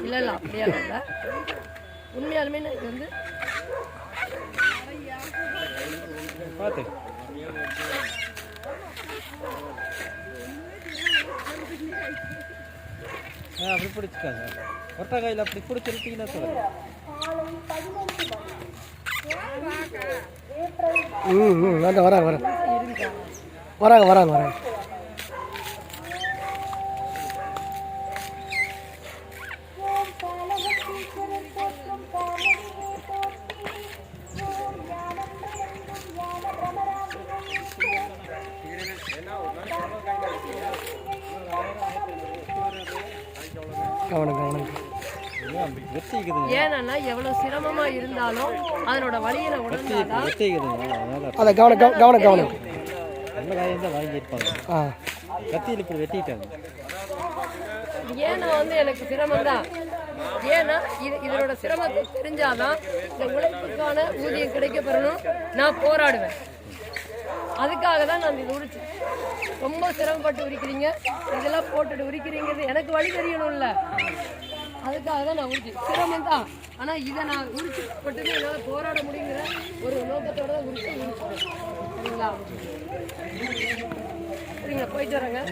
இல்லை இல்லை அப்படியே இல்லை. உண்மையாலுமே இது வந்து பார்த்து ஆ அப்படி பிடிச்சிக்காங்க ஒற்றை கையில் அப்படி பிடிச்சிருக்கீங்கன்னா சொல்லுங்கள் ம் ம் வேண்டாம் வராங்க வராங்க. வராங்க வராங்க வராங்க. கவனம் கவனம். ஏன்னா எவ்வளவு சிரமமா இருந்தாலும் அதனோட வழியில அதனால் அதை கவனம் கவனம் கவனம் கவனம். நல்ல காயம் தான் வாங்கியிருப்பாங்க ஆ. கத்தியில் இப்படி வெட்டிட்டாங்க ஏன்னா வந்து எனக்கு சிரமம் தான் ஏன்னா இது இதனோட சிரமத்தை தெரிஞ்சாதான் இந்த உழைப்புக்கான ஊதியம் கிடைக்க பெறணும் நான் போராடுவேன். அதுக்காக தான் நான் இது உரிச்சேன். ரொம்ப சிரமப்பட்டு உரிக்கிறீங்க. இதெல்லாம் போட்டுட்டு உரிக்கிறீங்கிறது எனக்கு வழி தெரியணும்ல. அதுக்காக தான் நான் உரிச்சேன். சிரமம் தான் ஆனால் இதை நான் உரிச்சு போட்டு என்னால் போராட முடியுங்கிற ஒரு நோக்கத்தோட தான் உரிச்சு உரிச்சுட்டேன். சரிங்களா? சரிங்க போயிட்டு வரேங்க.